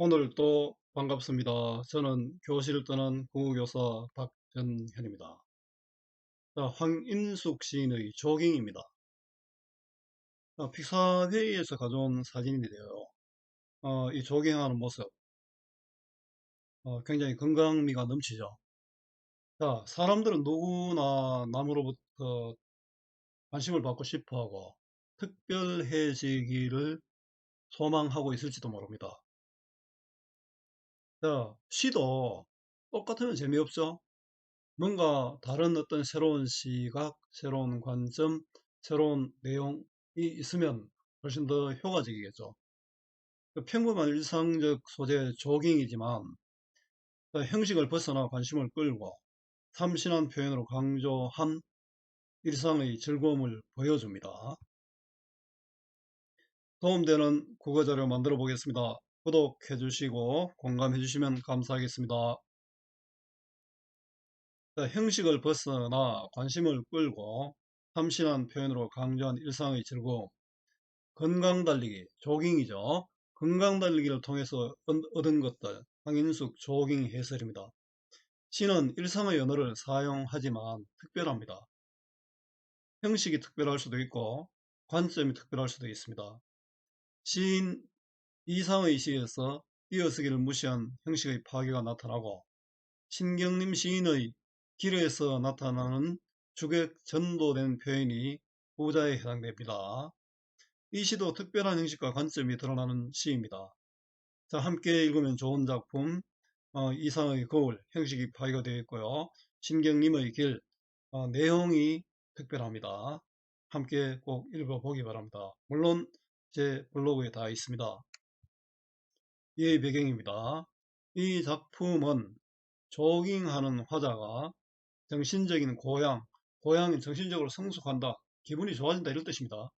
오늘 또 반갑습니다. 저는 교실을 떠난 국어교사 박전현입니다. 자, 황인숙 시인의 조깅입니다. 자, 픽사회의에서 가져온 사진인데요. 어, 이 조깅하는 모습 어, 굉장히 건강미가 넘치죠. 자, 사람들은 누구나 남으로부터 관심을 받고 싶어하고 특별해지기를 소망하고 있을지도 모릅니다. 자, 시도 똑같으면 재미없죠? 뭔가 다른 어떤 새로운 시각, 새로운 관점, 새로운 내용이 있으면 훨씬 더 효과적이겠죠. 그 평범한 일상적 소재 조깅이지만 그 형식을 벗어나 관심을 끌고 참신한 표현으로 강조한 일상의 즐거움을 보여줍니다. 도움되는 국어자료 만들어 보겠습니다. 구독해 주시고 공감해 주시면 감사하겠습니다. 형식을 벗어나 관심을 끌고 참신한 표현으로 강조한 일상의 즐거움 건강 달리기 조깅이죠. 건강 달리기를 통해서 얻은 것들 황인숙 조깅 해설입니다. 시는 일상의 언어를 사용하지만 특별합니다. 형식이 특별할 수도 있고 관점이 특별할 수도 있습니다. 시인 이상의 시에서 이어쓰기를 무시한 형식의 파괴가 나타나고 신경림 시인의 길에서 나타나는 주객 전도된 표현이 후자에 해당됩니다. 이 시도 특별한 형식과 관점이 드러나는 시입니다. 자, 함께 읽으면 좋은 작품 어, 이상의 거울 형식이 파괴가 되어 있고요. 신경림의 길 어, 내용이 특별합니다. 함께 꼭 읽어보기 바랍니다. 물론 제 블로그에 다 있습니다. 이의 배경입니다. 이 작품은 조깅하는 화자가 정신적인 고향, 고향이 정신적으로 성숙한다, 기분이 좋아진다 이런 뜻입니다.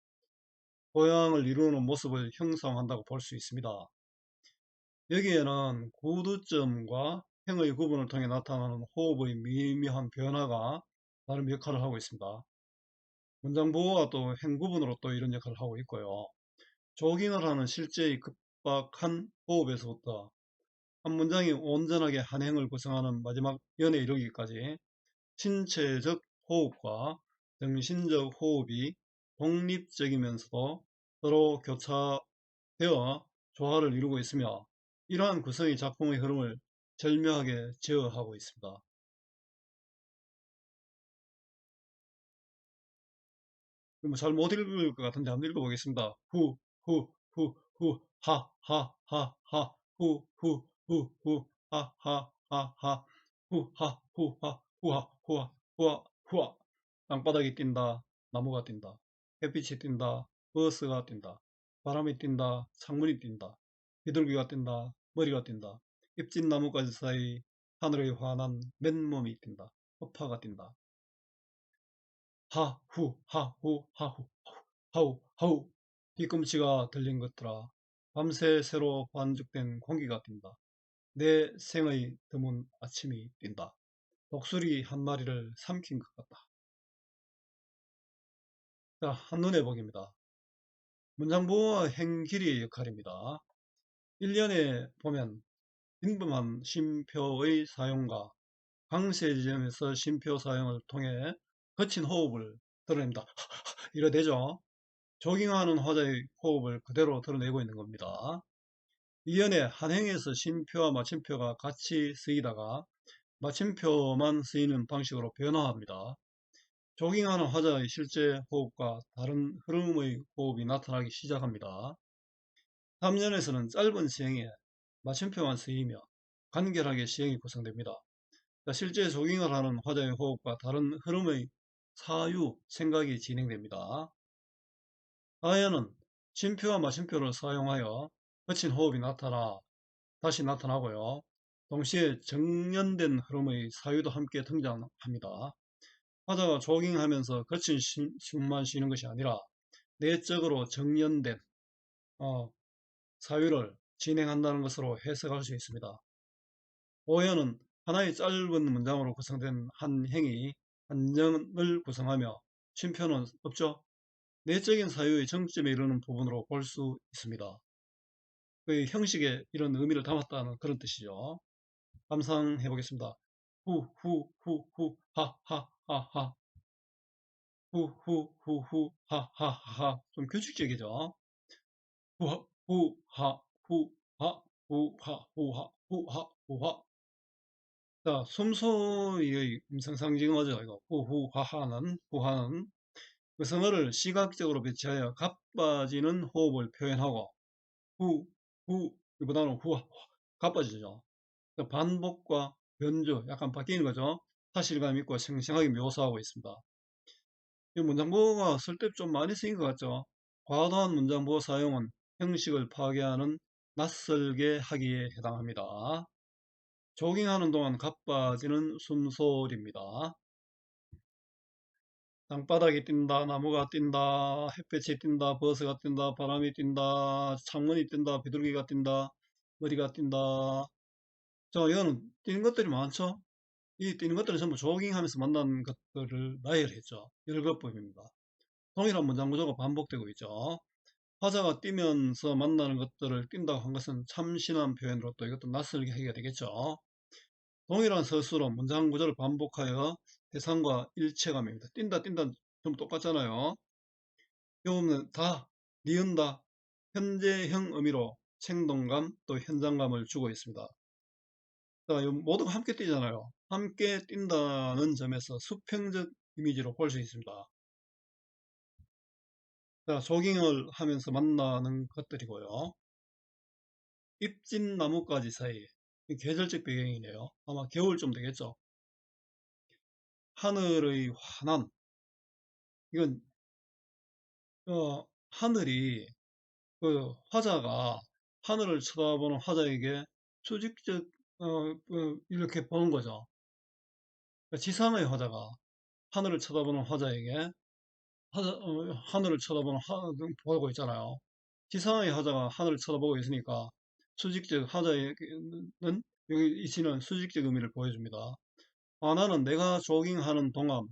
고향을 이루는 모습을 형성한다고 볼 수 있습니다. 여기에는 구두점과 행의 구분을 통해 나타나는 호흡의 미묘한 변화가 나름 역할을 하고 있습니다. 문장 보호와 또 행 구분으로 또 이런 역할을 하고 있고요. 조깅을 하는 실제의 급박한 호흡에서부터 한 문장이 온전하게 한 행을 구성하는 마지막 연에 이르기까지 신체적 호흡과 정신적 호흡이 독립적이면서도 서로 교차되어 조화를 이루고 있으며 이러한 구성이 작품의 흐름을 절묘하게 제어하고 있습니다. 뭐 잘못 읽을 것 같은데 한번 읽어보겠습니다. 후, 후, 후, 후, 하, 하, 하, 하, 후, 후, 후, 후, 하, 하, 하, 하, 후, 하, 후, 하, 후하, 후하, 후하, 후하. 땅바닥이 뛴다. 나무가 뛴다. 햇빛이 뛴다. 버스가 뛴다. 바람이 뛴다. 창문이 뛴다. 비둘기가 뛴다. 머리가 뛴다. 잎진 나무까지 사이 하늘의 환한 맨몸이 뛴다. 허파가 뛴다. 하후 하후 하후 하우 하우 뒤꿈치가 들린 것들아 밤새 새로 반죽된 공기가 뛴다. 내 생의 드문 아침이 뛴다. 독수리 한 마리를 삼킨 것 같다. 자, 한눈에 보기입니다. 문장부와 행길이의 역할입니다. 1년에 보면 빈범한 쉼표의 사용과 강세 지점에서 쉼표 사용을 통해 거친 호흡을 드러냅니다. 이러되죠. 조깅하는 화자의 호흡을 그대로 드러내고 있는 겁니다. 이연에 한행에서 쉼표와 마침표가 같이 쓰이다가 마침표만 쓰이는 방식으로 변화합니다. 조깅하는 화자의 실제 호흡과 다른 흐름의 호흡이 나타나기 시작합니다. 3년에서는 짧은 시행에 마침표만 쓰이며 간결하게 시행이 구성됩니다. 실제 조깅을 하는 화자의 호흡과 다른 흐름의 사유, 생각이 진행됩니다. 하에는 쉼표와 마침표를 사용하여 거친 호흡이 나타나 다시 나타나고요. 동시에 정연된 흐름의 사유도 함께 등장합니다. 화자가 조깅하면서 거친 숨만 쉬는 것이 아니라 내적으로 정연된 어, 사유를 진행한다는 것으로 해석할 수 있습니다. 오해는 하나의 짧은 문장으로 구성된 한 행이 한정을 구성하며 쉼표는 없죠. 내적인 사유의 정점에 이르는 부분으로 볼 수 있습니다. 그 형식에 이런 의미를 담았다는 그런 뜻이죠. 감상해 보겠습니다. 후, 후, 후, 후, 하, 하, 하, 하. 후, 후, 후, 후, 하, 하, 하. 좀 규칙적이죠. 후, 하, 후, 하, 후, 하, 후, 하, 후, 하, 후, 하, 후, 하. 자, 숨소리의 음성 상징어죠. 이거 후, 후, 하, 하는, 후하는. 그 성어를 시각적으로 배치하여 가빠지는 호흡을 표현하고 후, 후, 이보다는 후, 후, 가빠지죠. 그 반복과 변주, 약간 바뀌는 거죠. 사실감 있고 생생하게 묘사하고 있습니다. 이 문장보호가 쓸때좀 많이 쓰인 것 같죠. 과도한 문장보호 사용은 형식을 파괴하는 낯설게 하기에 해당합니다. 조깅하는 동안 가빠지는 숨소리입니다. 땅바닥이 뛴다, 나무가 뛴다, 햇볕이 뛴다, 버스가 뛴다, 바람이 뛴다, 창문이 뛴다, 비둘기가 뛴다, 머리가 뛴다. 자, 이거는 뛰는 것들이 많죠? 이 뛰는 것들은 전부 조깅하면서 만난 것들을 나열했죠. 열거법입니다. 동일한 문장 구조가 반복되고 있죠. 화자가 뛰면서 만나는 것들을 뛴다고 한 것은 참신한 표현으로 또 이것도 낯설게 하기가 되겠죠. 동일한 서술로 문장 구조를 반복하여 대상과 일체감입니다. 뛴다 뛴다 좀 똑같잖아요. 요는 다, 니은다, 현재형 의미로 생동감 또 현장감을 주고 있습니다. 자, 모두가 함께 뛰잖아요. 함께 뛴다는 점에서 수평적 이미지로 볼 수 있습니다. 자, 조깅을 하면서 만나는 것들이고요. 잎진 나뭇가지 사이, 계절적 배경이네요. 아마 겨울쯤 되겠죠. 하늘의 환한, 이건 어, 하늘이 그 화자가 하늘을 쳐다보는 화자에게 수직적 어, 어, 이렇게 보는 거죠. 그러니까 지상의 화자가 하늘을 쳐다보는 화자에게 하자, 어, 하늘을 쳐다보는 하, 보고 있잖아요. 지상의 화자가 하늘을 쳐다보고 있으니까 수직적 화자에는 여기 이치는 수직적 의미를 보여줍니다. 하나는 내가 조깅하는 동안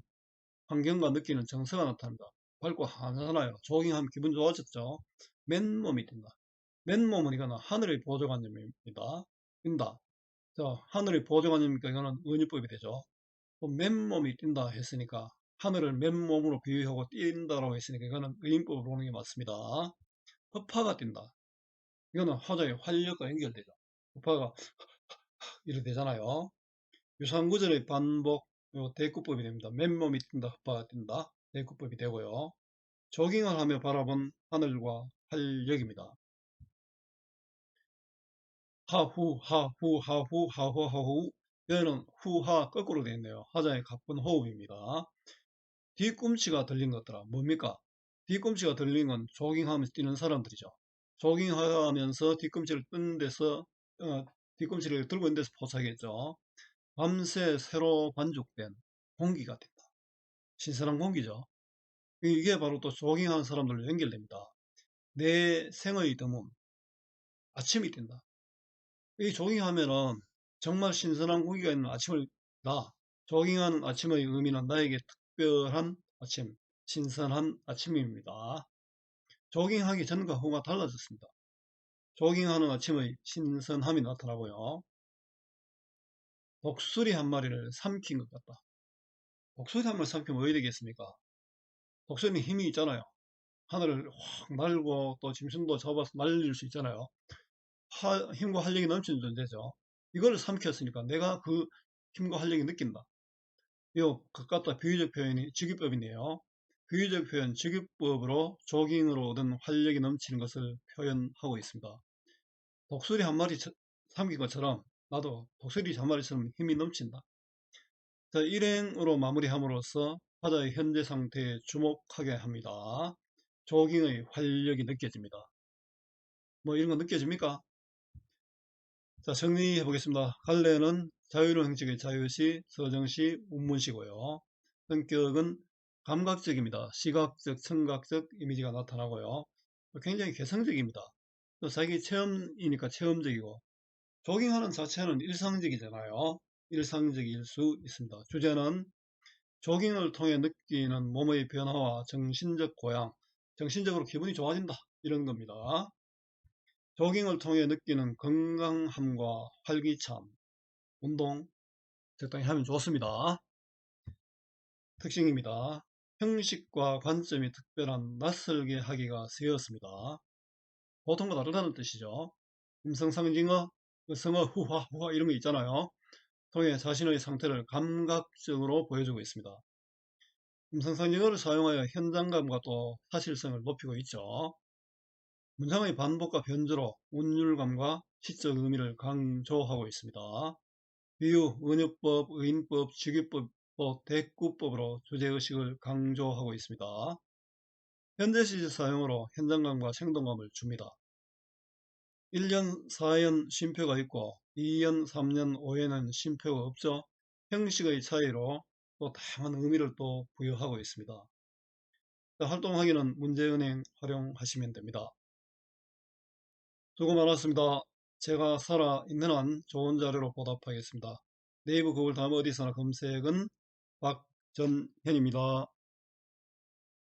환경과 느끼는 정서가 나타납니다. 밝고 하잖아요. 조깅하면 기분 좋아졌죠. 맨몸이 뛴다. 맨몸은 이거는 하늘의 보조관념입니다. 뛴다. 자, 하늘의 보조관념이니까 이거는 은유법이 되죠. 맨몸이 뛴다 했으니까 하늘을 맨몸으로 비유하고 뛴다라고 했으니까 이거는 의인법으로 보는 게 맞습니다. 허파가 뛴다. 이거는 화자의 활력과 연결되죠. 허파가 이렇게 되잖아요. 유상구절의 반복 대구법이 됩니다. 맨몸이 뛴다, 허파가 뛴다. 대구법이 되고요. 조깅을 하며 바라본 하늘과 활력입니다. 하후, 하후, 하후, 하후, 하후. 여기는 후하 거꾸로 되어 있네요. 하자의 가쁜 호흡입니다. 뒤꿈치가 들린 것들아 뭡니까? 뒤꿈치가 들린 건 조깅하면서 뛰는 사람들이죠. 조깅하면서 뒤꿈치를 뜬 데서 어, 뒤꿈치를 들고 있는 데서 포착했죠. 밤새 새로 반죽된 공기가 된다. 신선한 공기죠. 이게 바로 또 조깅하는 사람들로 연결됩니다. 내 생의 드문 아침이 뛴다. 이 조깅하면은 정말 신선한 공기가 있는 아침을 나 조깅하는 아침의 의미는 나에게 특별한 아침, 신선한 아침입니다. 조깅하기 전과 후가 달라졌습니다. 조깅하는 아침의 신선함이 나타나고요. 독수리 한 마리를 삼킨 것 같다. 독수리 한 마리 삼키면 왜 되겠습니까? 독수리는 힘이 있잖아요. 하늘을 확 날고 또 짐승도 잡아서 날릴 수 있잖아요. 하, 힘과 활력이 넘치는 존재죠. 이걸 삼켰으니까 내가 그 힘과 활력이 느낀다. 요 그같다 비유적 표현이 직유법이네요. 비유적 표현 직유법으로 조깅으로 얻은 활력이 넘치는 것을 표현하고 있습니다. 독수리 한 마리 삼킨 것처럼 나도 독수리 한 마리처럼 힘이 넘친다. 자, 일행으로 마무리함으로써 바다의 현재 상태에 주목하게 합니다. 조깅의 활력이 느껴집니다. 뭐 이런 거 느껴집니까? 자, 정리해 보겠습니다. 갈래는 자유로운 형식의 자유시, 서정시, 운문시고요. 성격은 감각적입니다. 시각적, 청각적 이미지가 나타나고요. 굉장히 개성적입니다. 또 자기 체험이니까 체험적이고 조깅하는 자체는 일상적이잖아요. 일상적일 수 있습니다. 주제는 조깅을 통해 느끼는 몸의 변화와 정신적 고양, 정신적으로 기분이 좋아진다 이런 겁니다. 조깅을 통해 느끼는 건강함과 활기참, 운동 적당히 하면 좋습니다. 특징입니다. 형식과 관점이 특별한 낯설게 하기가 세였습니다. 보통과 다르다는 뜻이죠. 음성상징어, 성어, 후화, 후화 이런 거 있잖아요. 통해 자신의 상태를 감각적으로 보여주고 있습니다. 음성상징어를 사용하여 현장감과 또 사실성을 높이고 있죠. 문장의 반복과 변주로 운율감과 시적 의미를 강조하고 있습니다. 비유, 은유법, 의인법, 직유법, 대꾸법으로 주제의식을 강조하고 있습니다. 현재 시제 사용으로 현장감과 생동감을 줍니다. 1년, 4년 쉼표가 있고 2년, 3년, 5년은 쉼표가 없죠. 형식의 차이로 또 다양한 의미를 또 부여하고 있습니다. 활동하기는 문제은행 활용하시면 됩니다. 수고 많았습니다. 제가 살아 있는 한 좋은 자료로 보답하겠습니다. 네이버 구글 다음 어디서나 검색은 박전현입니다.